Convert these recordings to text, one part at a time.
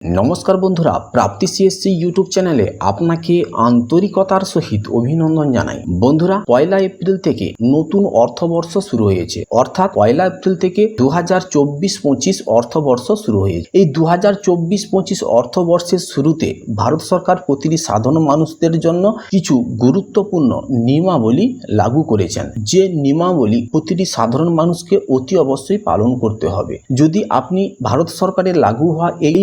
নমস্কার বন্ধুরা, প্রাপ্তি CSC YouTube চ্যানেলে আপনাকে আন্তরিকতার সহিত অভিনন্দন জানাই। বন্ধুরা, পয়লা এপ্রিল থেকে নতুন অর্থবর্ষ শুরু হয়েছে। অর্থাৎ পয়লা এপ্রিল থেকে দু হাজার চব্বিশ পঁচিশ অর্থবর্ষ শুরু হয়েছে। এই দু হাজার চব্বিশ পঁচিশ অর্থবর্ষের শুরুতে ভারত সরকার প্রতিটি সাধারণ মানুষদের জন্য কিছু গুরুত্বপূর্ণ নিয়মাবলী লাগু করেছেন। যে নিয়মাবলী প্রতিটি সাধারণ মানুষকে অতি অবশ্যই পালন করতে হবে। যদি আপনি ভারত সরকারের লাগু হওয়া এই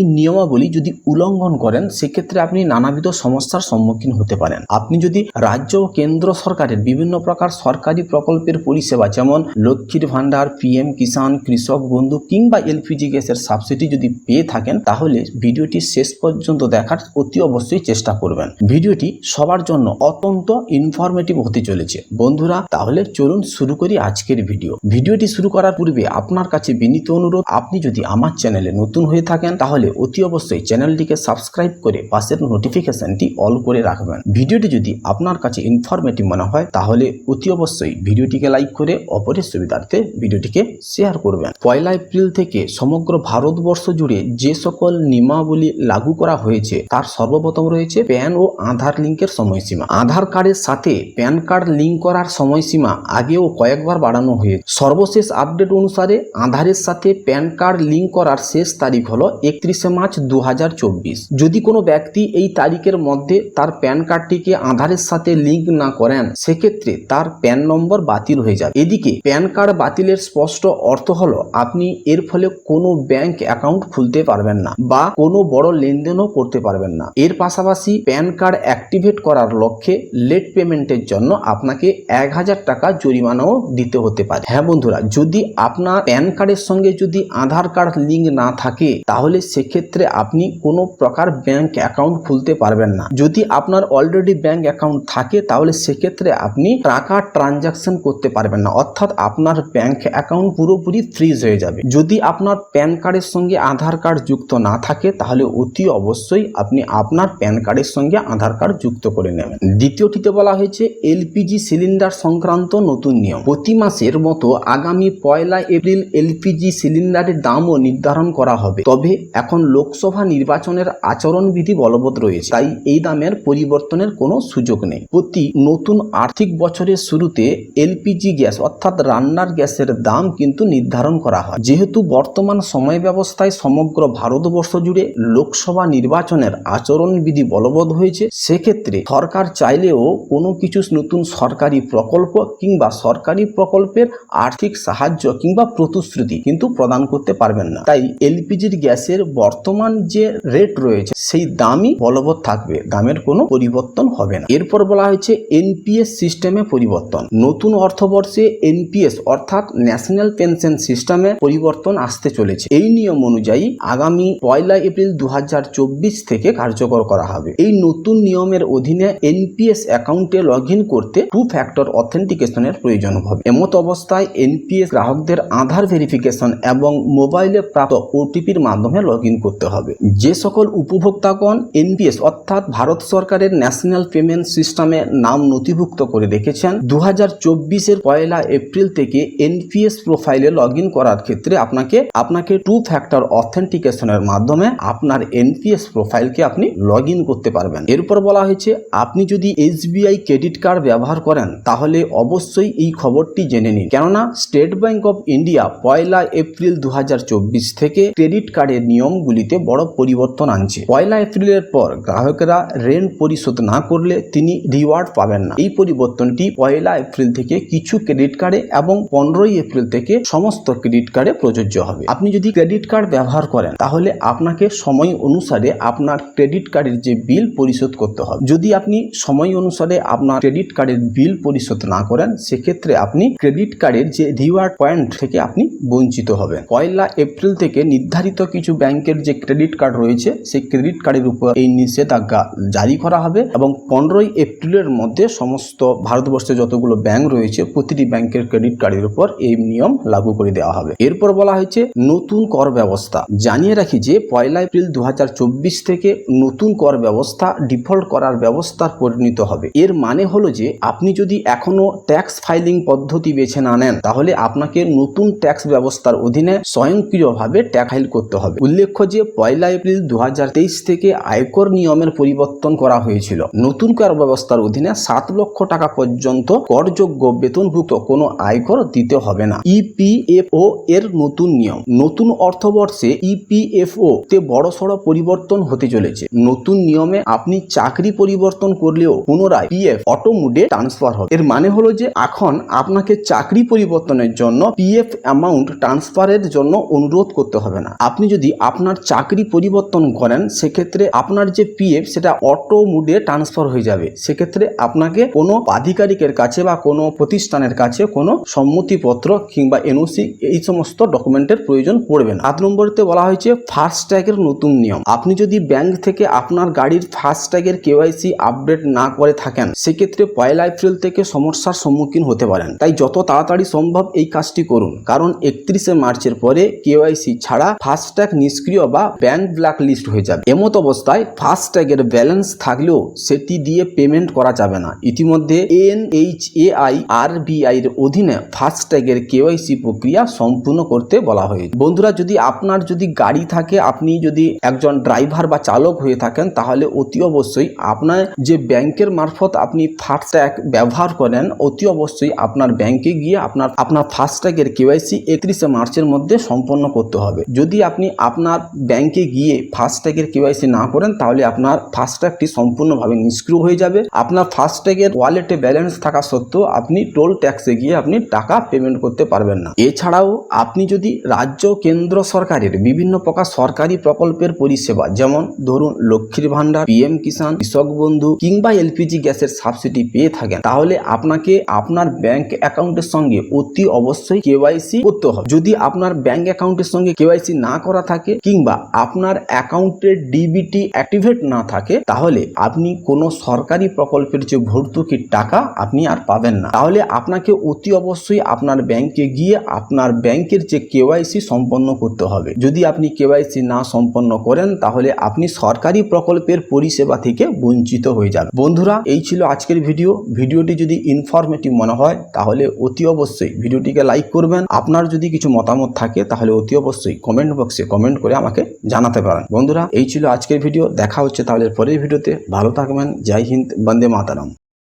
নিয়মাবলী যদি উল্লঙ্ঘন করেন, সেক্ষেত্রে আপনি নানাবিধ সমস্যার সম্মুখীন হতে পারেন। আপনি যদি রাজ্য ও কেন্দ্র সরকারের বিভিন্ন প্রকার সরকারি প্রকল্পের পরিষেবা, যেমন লক্ষ্মীর ভান্ডার পিএম কিষাণ, কৃষক বন্ধু কিংবা এলপিজি গ্যাসের সাবসিডি যদি পেয়ে থাকেন, তাহলে ভিডিওটি শেষ পর্যন্ত দেখার অতি অবশ্যই চেষ্টা করবেন। ভিডিওটি সবার জন্য অত্যন্ত ইনফরমেটিভ হতে চলেছে। বন্ধুরা, তাহলে চলুন শুরু করি আজকের ভিডিও। ভিডিওটি শুরু করার পূর্বে আপনার কাছে বিনীত অনুরোধ, আপনি যদি আমার চ্যানেলে নতুন হয়ে থাকেন, তাহলে অতি অবশ্যই চ্যানেলটিকে সাবস্ক্রাইব করে পাশের নোটিফিকেশনটি অল করে রাখবেন। ভিডিওটি যদি আপনার কাছে ইনফরমেটিভ মনে হয়, তাহলে অতি অবশ্যই ভিডিওটিকে লাইক করে অপরের সুবিধার্থে ভিডিওটিকে শেয়ার করবেন। পয়লা এপ্রিল থেকে সমগ্র ভারতবর্ষ জুড়ে যে সকল নিয়মাবলী লাগু করা হয়েছে, তার সর্বপ্রথম রয়েছে প্যান ও আধার লিঙ্কের সময়সীমা। আধার কার্ডের সাথে প্যান কার্ড লিঙ্ক করার সময়সীমা আগেও কয়েকবার বাড়ানো হয়েছে। সর্বশেষ আপডেট অনুসারে আধারের সাথে প্যান কার্ড লিঙ্ক করার শেষ তারিখ হলো একত্রিশে মার্চ দু হাজার চব্বিশ। যদি কোনো ব্যক্তি এই তারিখের মধ্যে তার প্যান কার্ডটিকে আধারের সাথে লিঙ্ক না করেন, সেক্ষেত্রে তার প্যান নম্বর বাতিল হয়ে যাবে। এদিকে, প্যান কার্ড বাতিলের স্পষ্ট অর্থ হলো, আপনি এর ফলে কোনো ব্যাংক অ্যাকাউন্ট খুলতে পারবেন না বা কোনো বড় লেনদেনও করতে পারবেন না। এর পাশাপাশি প্যান কার্ড অ্যাক্টিভেট করার লক্ষ্যে লেট পেমেন্টের জন্য আপনাকে এক হাজার টাকা জরিমানাও দিতে হতে পারে। হ্যাঁ বন্ধুরা, যদি আপনার প্যান কার্ডের সঙ্গে যদি আধার কার্ড লিঙ্ক না থাকে, তাহলে সেক্ষেত্রে আপনি কোনো প্রকার ব্যাংক অ্যাকাউন্ট খুলতে পারবেন না। যদি আপনার অলরেডি ব্যাংক অ্যাকাউন্ট থাকে, তাহলে সেক্ষেত্রে আপনি টাকা ট্রানজাকশন করতে পারবেন না। অর্থাৎ আপনার ব্যাংক অ্যাকাউন্ট পুরোপুরি ফ্রিজ হয়ে যাবে। যদি আপনার প্যান কার্ডের সঙ্গে আধার কার্ড যুক্ত না থাকে, তাহলে অতি অবশ্যই আপনি আপনার প্যান কার্ডের সঙ্গে আধার কার্ড যুক্ত করে নেবেন। দ্বিতীয়টিতে বলা হয়েছে, এলপিজি সিলিন্ডার সংক্রান্ত নতুন নিয়ম। প্রতি মাসের মতো আগামী পয়লা এপ্রিল এলপিজি সিলিন্ডারের দামও নির্ধারণ করা হবে। তবে এখন লোকসভা নির্বাচনের আচরণবিধি বলবৎ রয়েছে। তাই এই দামের পরিবর্তনের কোনো সুযোগ নেই। প্রতি নতুন আর্থিক বছরের শুরুতে এলপিজি গ্যাস অর্থাৎ রান্নার গ্যাসের দাম কিন্তু নির্ধারণ করা হয়। যেহেতু বর্তমান সময় ব্যবস্থায় সমগ্র ভারতবর্ষ জুড়ে লোকসভা নির্বাচনের আচরণবিধি বলবৎ হয়েছে, সেক্ষেত্রে সরকার চাইলেও কোনো কিছু নতুন সরকারি প্রকল্প কিংবা সরকারি প্রকল্পের আর্থিক সাহায্য কিংবা প্রতিশ্রুতি কিন্তু প্রদান করতে পারবেন না। তাই এলপিজির গ্যাসের বর্তমান যে রেট রয়েছে, সেই দামই বলবৎ থাকবে। দামের কোনো পরিবর্তন হবে না। এরপর বলা হয়েছে এনপিএস সিস্টেমে পরিবর্তন। নতুন অর্থবর্ষে এনপিএস অর্থাৎ ন্যাশনাল পেনশন সিস্টেমে পরিবর্তন আসতে চলেছে। এই নিয়ম অনুযায়ী আগামী পয়লা এপ্রিল দু হাজার চব্বিশ থেকে কার্যকর করা হবে। এই নতুন নিয়মের অধীনে এনপিএস অ্যাকাউন্টে লগ করতে টু ফ্যাক্টর অথেন্টিকেশনের প্রয়োজন হবে। এমত অবস্থায় এনপিএস গ্রাহকদের আধার ভেরিফিকেশন এবং মোবাইলে প্রাপ্ত ওটিপির মাধ্যমে লগ করতে হবে। যে সকল উপভোক্তাগণ এনপিএস অর্থাৎ ভারত সরকারের ন্যাশনাল পেমেন্ট সিস্টেমে নাম নথিভুক্ত করে রেখেছেন দু হাজার চব্বিশের পয়লা এপ্রিল থেকে এনপিএস প্রোফাইলে লগ করার ক্ষেত্রে আপনাকে আপনাকে টু ফ্যাক্টর অথেন্টিকেশনের মাধ্যমে আপনার এনপিএস প্রোফাইলকে আপনি লগ করতে পারবেন। এরপর বলা হয়েছে, আপনি যদি এসবিআই ক্রেডিট কার্ড ব্যবহার করেন, তাহলে অবশ্যই এই খবরটি জেনে নিন। কেননা, স্টেট ব্যাংক অফ ইন্ডিয়া পয়লা এপ্রিল দু হাজার চব্বিশ থেকে ক্রেডিট কার্ডের নিয়মগুলিতে বড় পরিবর্তন আনছে। পয়লা এপ্রিলের পর গ্রাহকেরা ঋণ পরিশোধ না করলে তিনি রিওয়ার্ড পাবেন না। এই পরিবর্তনটি পয়লা এপ্রিল থেকে কিছু ক্রেডিট কার্ডে এবং পনেরোই এপ্রিল থেকে সমস্ত ক্রেডিট কার্ডে প্রযোজ্য হবে। আপনি যদি ক্রেডিট কার্ড ব্যবহার করেন, তাহলে আপনাকে সময় অনুসারে আপনার ক্রেডিট কার্ডের যে বিল পরিশোধ করতে হবে। যদি আপনি সময় অনুসারে আপনার ক্রেডিট কার্ডের বিল পরিশোধ না করেন, সেক্ষেত্রে আপনি ক্রেডিট কার্ডের যে রিওয়ার্ড পয়েন্ট থেকে আপনি বঞ্চিত হবেন। পয়লা এপ্রিল থেকে নির্ধারিত কিছু ব্যাংকের যে ক্রেডিট কার্ড রয়েছে, সেই ক্রেডিট ক্রেডিট কার্ডের উপর এই নিষেধাজ্ঞা জারি করা হবে এবং পনেরোই এপ্রিলের মধ্যে সমস্ত ভারতবর্ষে যতগুলো ব্যাংক রয়েছে, প্রতিটি ব্যাংকের ক্রেডিট কার্ডের উপর এই নিয়ম লাগু করে দেওয়া হবে। এরপর বলা হয়েছে, নতুন কর ব্যবস্থা। জানিয়ে রাখি যে, পয়লা এপ্রিল দু হাজার চব্বিশ থেকে নতুন কর ব্যবস্থা, ডিফল্ট করার ব্যবস্থার পরিণত হবে। এর মানে হলো যে, আপনি যদি এখনও ট্যাক্স ফাইলিং পদ্ধতি বেছে না নেন, তাহলে আপনাকে নতুন ট্যাক্স ব্যবস্থার অধীনে স্বয়ংক্রিয়ভাবে ট্যাক্স ফাইল করতে হবে। উল্লেখ্য যে পয়লা এপ্রিল দু হাজার তেইশ থেকে আয়কর নিয়মের পরিবর্তন করা হয়েছিল। নতুন কর ব্যবস্থার অধীনে সাত লক্ষ টাকা পর্যন্ত করযোগ্য বেতনভুক্ত কোনো আয়কর দিতে হবে না। ইপিএফও এর নতুন নিয়ম। নতুন অর্থবর্ষে ইপিএফও তে বড়সড় পরিবর্তন হতে চলেছে। নতুন নিয়মে আপনি চাকরি পরিবর্তন করলেও পুনরায় পিএফ অটো মুডে ট্রান্সফার হবে। এর মানে হলো যে এখন আপনাকে চাকরি পরিবর্তনের জন্য পিএফ অ্যামাউন্ট ট্রান্সফারের জন্য অনুরোধ করতে হবে না। আপনি যদি আপনার চাকরি পরিবর্তন করেন, সেক্ষেত্রে আপনার যে পিএফ সেটা অটো মুডে ট্রান্সফার হয়ে যাবে। সেক্ষেত্রে আপনাকে কোনো আধিকারিকের কাছে বা কোনো প্রতিষ্ঠানের কাছে কোনো সম্মতিপত্র কিংবা এনওসি এই সমস্ত ডকুমেন্টের প্রয়োজন পড়বে না। আট নম্বরতে বলা হয়েছে ফাস্ট ট্যাগের নতুন নিয়ম। আপনি যদি ব্যাংক থেকে আপনার গাড়ির ফাস্ট ট্যাগের কেওয়াইসি আপডেট না করে থাকেন, সেক্ষেত্রে পয়লা এপ্রিল থেকে সমস্যার সম্মুখীন হতে পারেন। তাই যত তাড়াতাড়ি সম্ভব এই কাজটি করুন। কারণ একত্রিশে মার্চের পরে কেওয়াইসি ছাড়া ফাস্ট ট্যাগ নিষ্ক্রিয় বা ব্যাংক ব্ল্যাক লিস্ট হয়ে যাবে। এমত অবস্থায় ফাস্ট ট্যাগের ব্যালেন্স থাকলেও সেটি দিয়ে পেমেন্ট করা যাবে না। ইতিমধ্যে এন এইচ এ আই আর এর অধীনে ফাস্ট ট্যাগের কেওয়াইসি প্রক্রিয়া সম্পূর্ণ করতে বলা হয়েছে। বন্ধুরা, যদি আপনার যদি গাড়ি থাকে, আপনি যদি একজন ড্রাইভার বা চালক হয়ে থাকেন, তাহলে অতি অবশ্যই আপনার যে ব্যাংকের মারফত আপনি ফাস্ট ট্যাগ ব্যবহার করেন, অতি অবশ্যই আপনার ব্যাংকে গিয়ে আপনার আপনার ফাস্ট ট্যাগের কেওয়াইসি একত্রিশে মার্চের মধ্যে সম্পন্ন করতে হবে। যদি আপনি আপনার ব্যাংকে গিয়ে ফাস্ট ট্যাগের কেওয়াইসি না করেন, তাহলে আপনার ফাস্ট ট্যাগটি সম্পূর্ণভাবে নিষ্ক্রিয় হয়ে যাবে। আপনার ফাস্ট ট্যাগের ওয়ালেটে ব্যালেন্স থাকা সত্ত্বেও আপনি টোল ট্যাক্সে গিয়ে আপনি টাকা পেমেন্ট করতে পারবেন না। এছাড়াও আপনি যদি রাজ্য, কেন্দ্র সরকারের বিভিন্ন প্রকার সরকারি প্রকল্পের পরিষেবা, যেমন ধরুন লক্ষ্মীর ভান্ডার পিএম কিষাণ, কৃষক বন্ধু কিংবা এলপিজি গ্যাসের সাবসিডি পেয়ে থাকেন, তাহলে আপনাকে আপনার ব্যাংক অ্যাকাউন্টের সঙ্গে অতি অবশ্যই কেওয়াইসি করতে হবে। যদি আপনার ব্যাংক অ্যাকাউন্টের সঙ্গে কেওয়াইসি না করা থাকে কিংবা আপনার অ্যাকাউন্টের ডিবিটি অ্যাক্টিভেট না থাকে, তাহলে আপনি কোনো সরকারি প্রকল্পের যে ভর্তুকির টাকা আপনি আর পাবেন না। তাহলে আপনাকে অতি অবশ্যই আপনার ব্যাংকে গিয়ে আপনার ব্যাংকের যে কেওয়াইসি সম্পন্ন করতে হবে। যদি আপনি কেওয়াইসি না সম্পন্ন করেন, তাহলে আপনি সরকারি প্রকল্পের পরিষেবা থেকে বঞ্চিত হয়ে যাবেন। বন্ধুরা, এই ছিল আজকের ভিডিও। ভিডিওটি যদি ইনফরমেটিভ মনে হয়, তাহলে অতি অবশ্যই ভিডিওটিকে লাইক করবেন। আপনার যদি কিছু মতামত থাকে, তাহলে অতি অবশ্যই কমেন্ট বক্সে কমেন্ট করে আমাকে জানাতে পারেন। বন্ধুরা, এই ছিল আজকের ভিডিও। দেখা হচ্ছে তাহলে পরের ভিডিওতে। ভালো থাকবেন। জয় হিন্দ, বন্দে মাতারাম।